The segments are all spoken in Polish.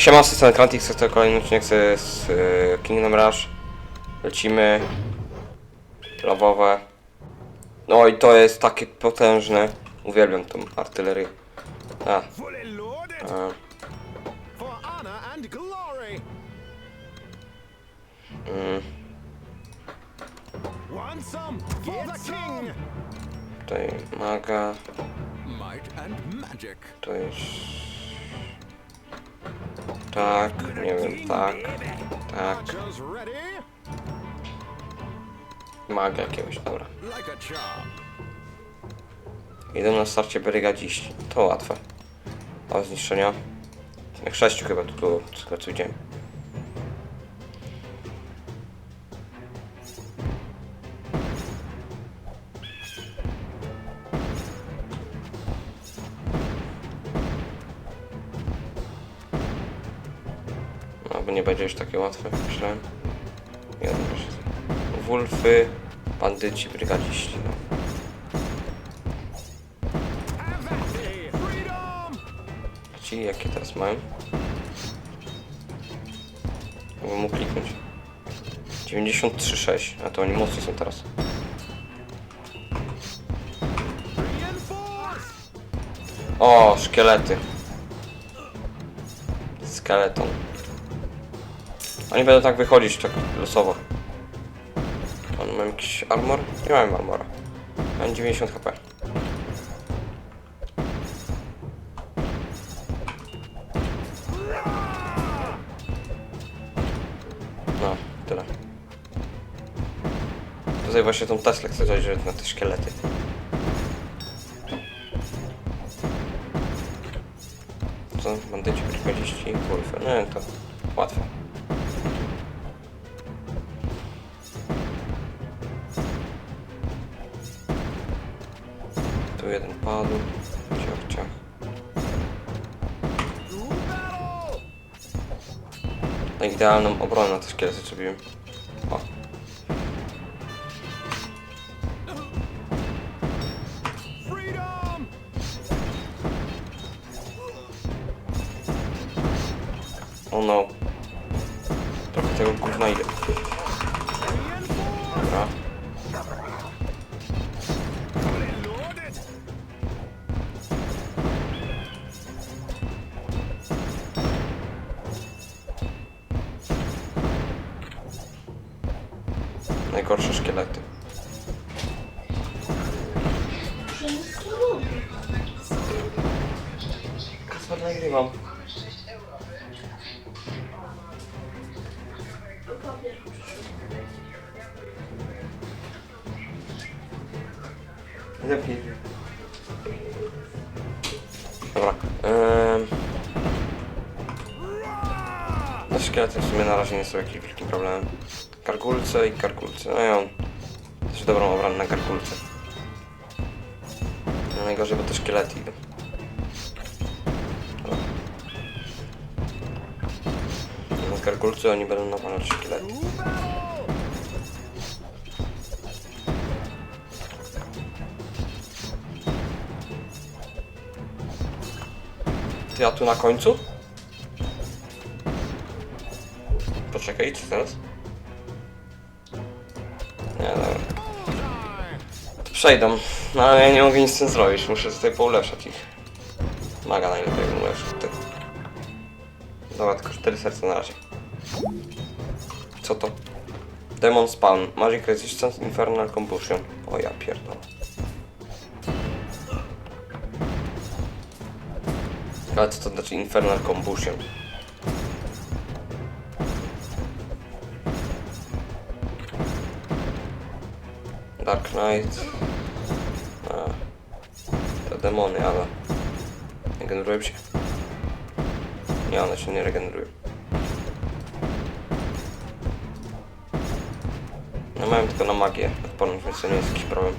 Siema, z tej Krantix, to kolejny odcinek z, z y, Kingdom Rush. Lecimy. Lawowe. No i to jest takie potężne. Uwielbiam tą artylerię. A, a, mm, tutaj maga, to jest... Tak, nie wiem, tak, tak. Maga jakiegoś, dobra. Idę na starcie brygadziści. To łatwe. O zniszczenia. Jak sześciu chyba tu było, tego co widziałem. Już takie łatwe, myślałem. Jeden jeszcze. Wulfy, bandyci, brygadziści, no. Ci jakie teraz mają? Mogę mu kliknąć. 93,6, a to oni mocni są teraz. O, szkielety. Skeleton. Oni będą tak wychodzić tak losowo. On ma jakiś armor? Nie mam armora. Mam 90 HP. No, tyle. Tutaj właśnie tą Teslę chcę zajrzeć na te szkielety. Co? Bandyci, brygadiści, wolfy. Nie, to łatwe. Na idealną obronę na te szkielety zrobiłem. O. Freedom! O no. Najgorsze szkielety. Kasper nagrywam. Lepiej. Dobra. Ym... No szkielety w sumie na razie nie są jakimś wielkim problemem. Kargulce i kargulce. No i on też dobrą obronę na kargulce. No najgorzej, bo te szkielety idą. Na kargulce oni będą nawalać szkielety. To! Ty, a tu na końcu? Poczekaj, co teraz? Przejdą. No ale ja nie mogę nic z tym zrobić, muszę tutaj poulepszać ich. Maga najlepiej bym ulepszył tutaj. Dobra, tylko 4 serca na razie. Co to? Demon Spawn, Magic Resistance, Infernal Combustion. O ja pierdolę. Ale co to znaczy Infernal Combustion? Dark Knight. Demony, ale nie generują się. Nie, one się nie regenerują. No mają tylko na magię odporność, więc to nie jest jakiś problem.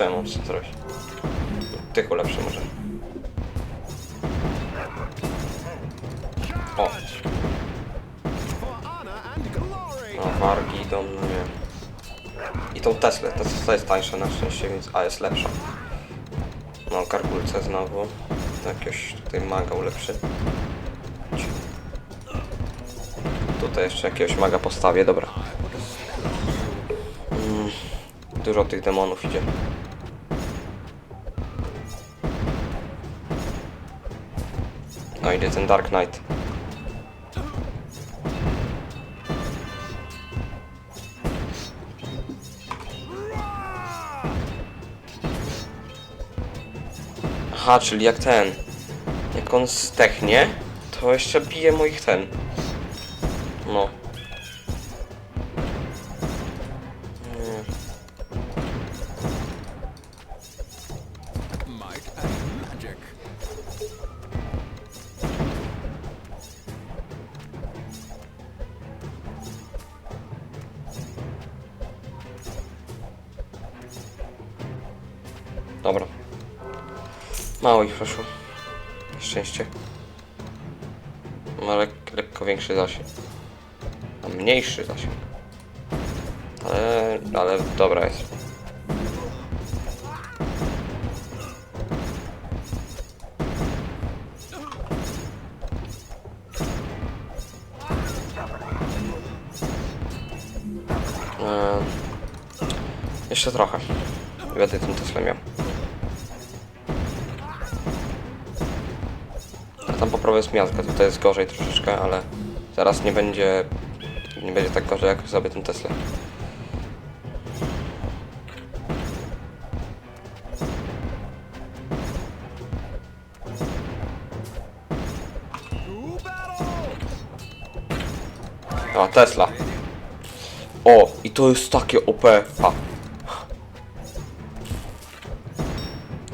No, co ja mam z tym zrobić? Tych ulepszę może. O, no wargi idą, no nie. I tą Teslę, Tesla jest tańsza na szczęście, więc a jest lepsza. No, karkulce znowu. Jakiegoś tutaj maga ulepszy. Tutaj jeszcze jakiegoś maga postawię, dobra. Mm, dużo tych demonów idzie. No idzie ten Dark Knight. Aha, czyli jak ten. Jak on stechnie, to jeszcze bije moich ten. Dobra. Mało ich przeszło. Na szczęście. Ma lek lekko większy zasięg. A mniejszy zasięg. Ale, ale dobra jest. Eee, jeszcze trochę. Będę tym Tesla miał. Jest miazga, tutaj jest gorzej troszeczkę, ale zaraz nie będzie nie będzie tak gorzej jak sobie ten Tesla. A, Tesla. O, i to jest takie OP. A.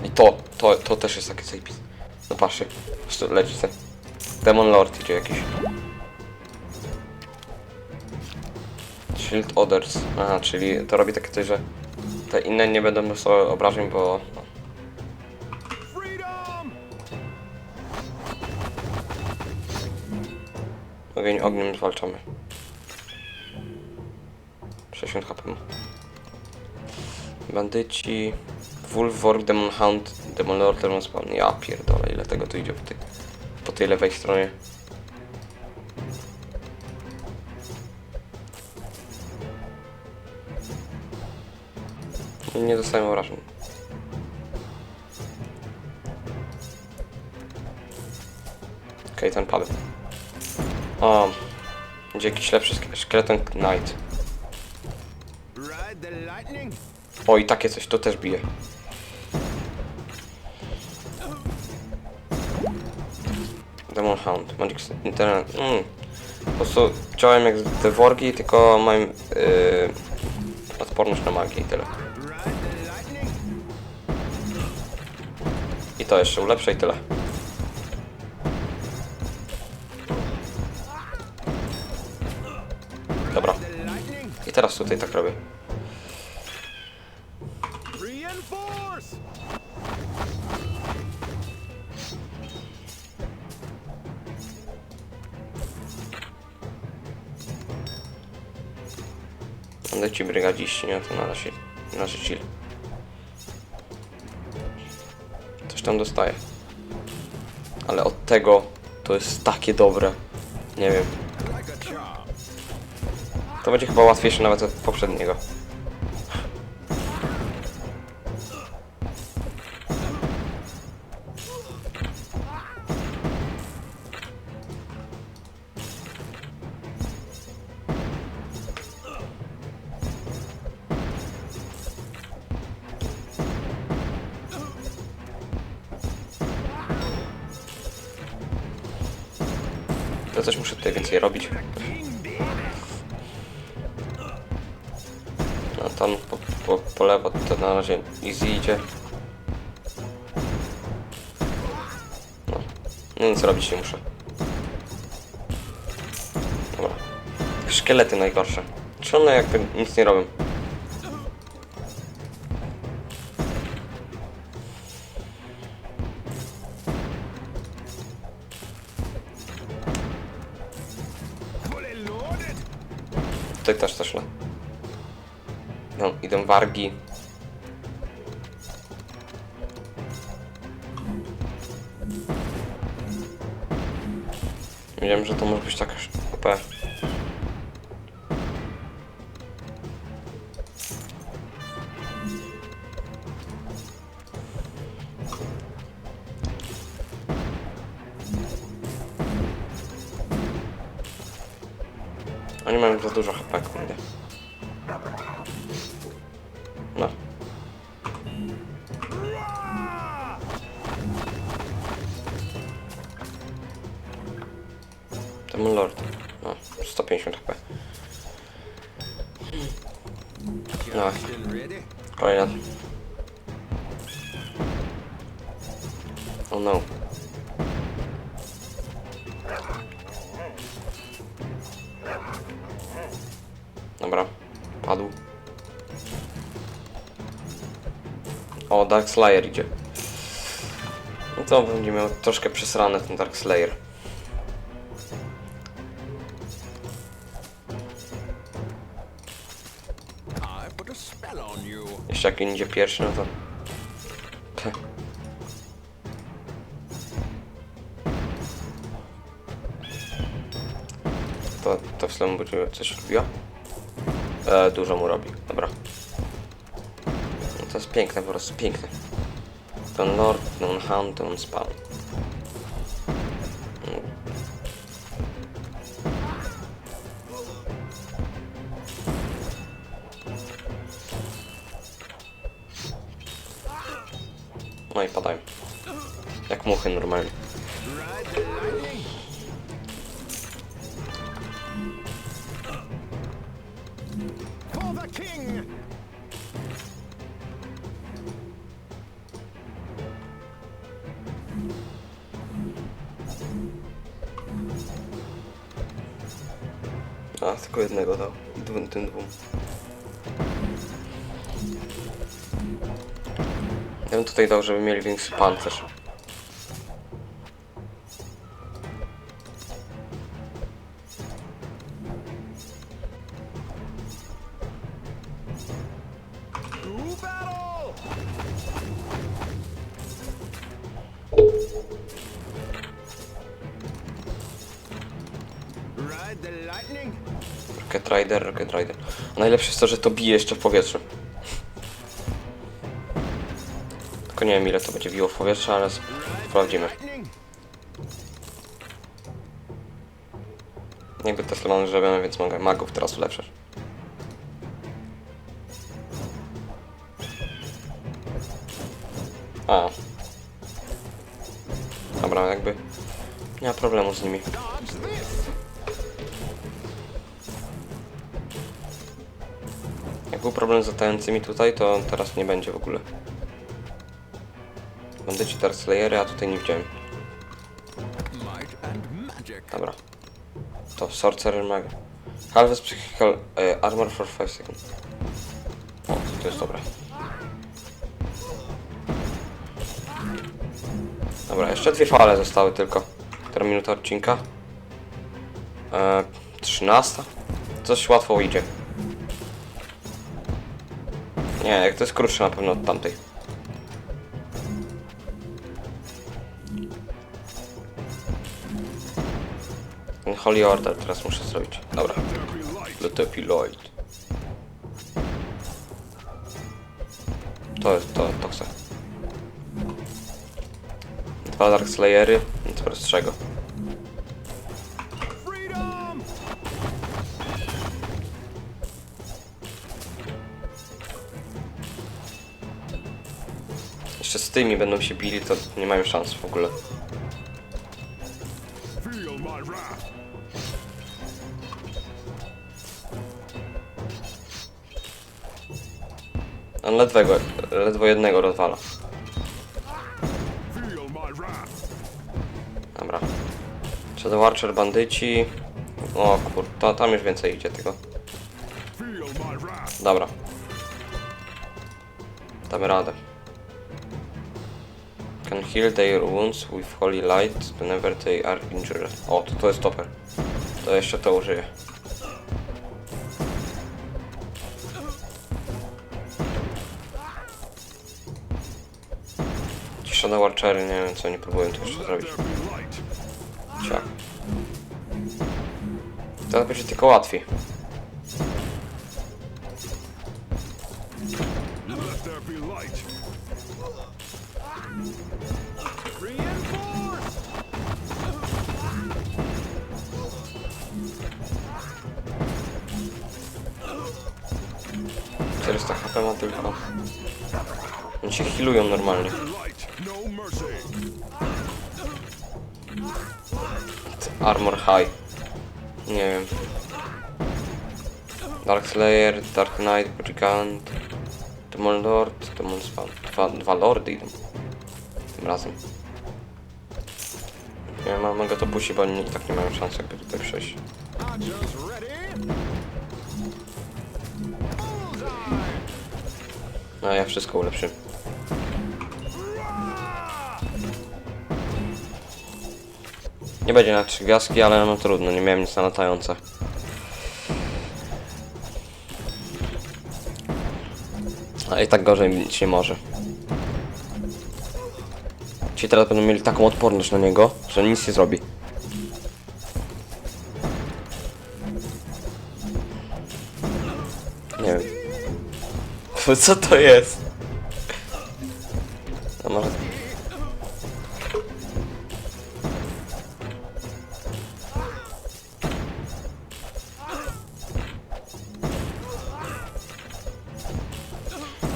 I to, to, to też jest takie zajebiste. No patrzcie, jeszcze leci ten. Demon Lord idzie jakiś. Shield Others. Aha, czyli to robi takie coś, że te inne nie będą dostały obrażeń, bo... No. Ogień ogniem zwalczamy. 60 HP. Bandyci... Wolf, Work, Demon Hound, Demon Lord, Demon Spawn. Ja pierdolę, ile tego tu idzie po tej, po tej lewej stronie. Nie dostaję obrażeń. Okej, ten padł. O, będzie jakiś lepszy Skeleton Knight. O, i takie coś, to też bije. Hound, Magic Internet. Mm. Po prostu działają jak te worgi, tylko mają yy, odporność na magię i tyle. I to jeszcze ulepszę i tyle. Dobra. I teraz tutaj tak robię. Będę ci brygadziści, nie? To na razie, na razie chill. Coś tam dostaję. Ale od tego to jest takie dobre. Nie wiem. To będzie chyba łatwiejsze nawet od poprzedniego. Coś muszę tutaj więcej robić. No tam po, po, po lewo to na razie easy idzie. No, no nic robić nie muszę. Dobra. Szkielety najgorsze. Czy one jakby nic nie robią? Tutaj też też. No, idą wargi. Wiem, że to może być taka OP. Oni mają za dużo HP, kurde. No. Ten lord. No, 150 HP. No, kolejna. O, Dark Slayer idzie. No to będzie miał troszkę przesrane ten Dark Slayer. Jeszcze jak idzie pierwszy, no to... To, to w slow będzie coś robiła? E, dużo mu robi, piękne, po prostu piękne. Ten Lord, ten Hound, ten Spawn. No i padają. Jak muchy normalnie. A, tylko jednego dał. Dwóm, tym dwóm. Ja bym tutaj dał, żeby mieli większy pancerz. Rocket Rider, Rocket Rider. A najlepsze jest to, że to bije jeszcze w powietrzu. Tylko nie wiem ile to będzie biło w powietrze, ale sprawdzimy. Jakby Tesla mamy zrobione, więc mogę magów teraz ulepszać. A. Dobra, jakby nie ma problemu z nimi. Jak był problem z latającymi tutaj, to teraz nie będzie w ogóle. Bandyci Dark Slayery, a tutaj nie widziałem. Dobra. To Sorcerer Mag. Halves Psychical e, Armor for 5 seconds. O, to jest dobre. Dobra, jeszcze dwie fale zostały tylko. Która minuta odcinka? E, 13? Coś łatwo idzie. Nie, jak to jest krótsze na pewno od tamtej. Ten Holy Order teraz muszę zrobić. Dobra. Be light. To jest, to, to chcę. Dwa Dark Slayery, nic prostszego. Tymi będą się bili, to nie mają szans w ogóle. On ledwo, ledwo jednego rozwala. Dobra. Shadow Archer, bandyci. O kur... Tam już więcej idzie tego. Dobra. Damy radę can heal their wounds with holy light whenever they are injured. O, to, to jest toper. To jeszcze to użyję. Shadow Archery, nie wiem co nie próbuję tu jeszcze zrobić. Ciak. Teraz będzie tylko łatwiej. 400 HP ma tylko. Oni się healują normalnie. No. Armor High. Nie wiem. Dark Slayer, Dark Knight, Brigand, Demon Lord, Demon Spawn. Dwa, dwa lordy idą. Tym razem. Nie mamy go to puści, bo oni tak nie mają szans jakby tutaj przejść. No ja wszystko ulepszy. Nie będzie na trzy gwiazdki, ale no trudno, nie miałem nic na latające. A i tak gorzej być nie może. Ci teraz będą mieli taką odporność na niego, że nic nie zrobi. Co to jest? A może...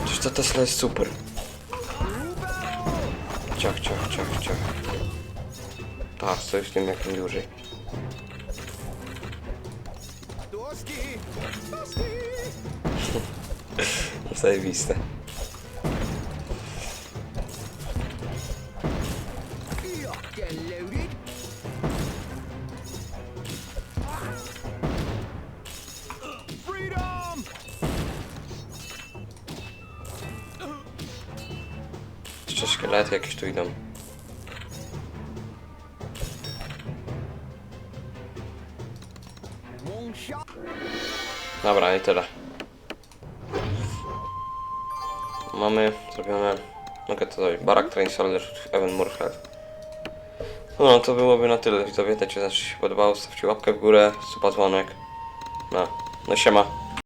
Przecież to Tesla jest super. Ciach, ciach, ciach, ciach. Tak, coś w tym jak dłużej. Zajebiste. Jeszcze szkielety jakieś tu idą. Dobra, i tyle. Mamy zrobione... Mogę to zrobić. Barak Train Soldier Evan Murhead. No, to byłoby na tyle. Widzowie, dajcie znać, czy się podobało. Stawcie łapkę w górę, suba dzwonek. No, no siema.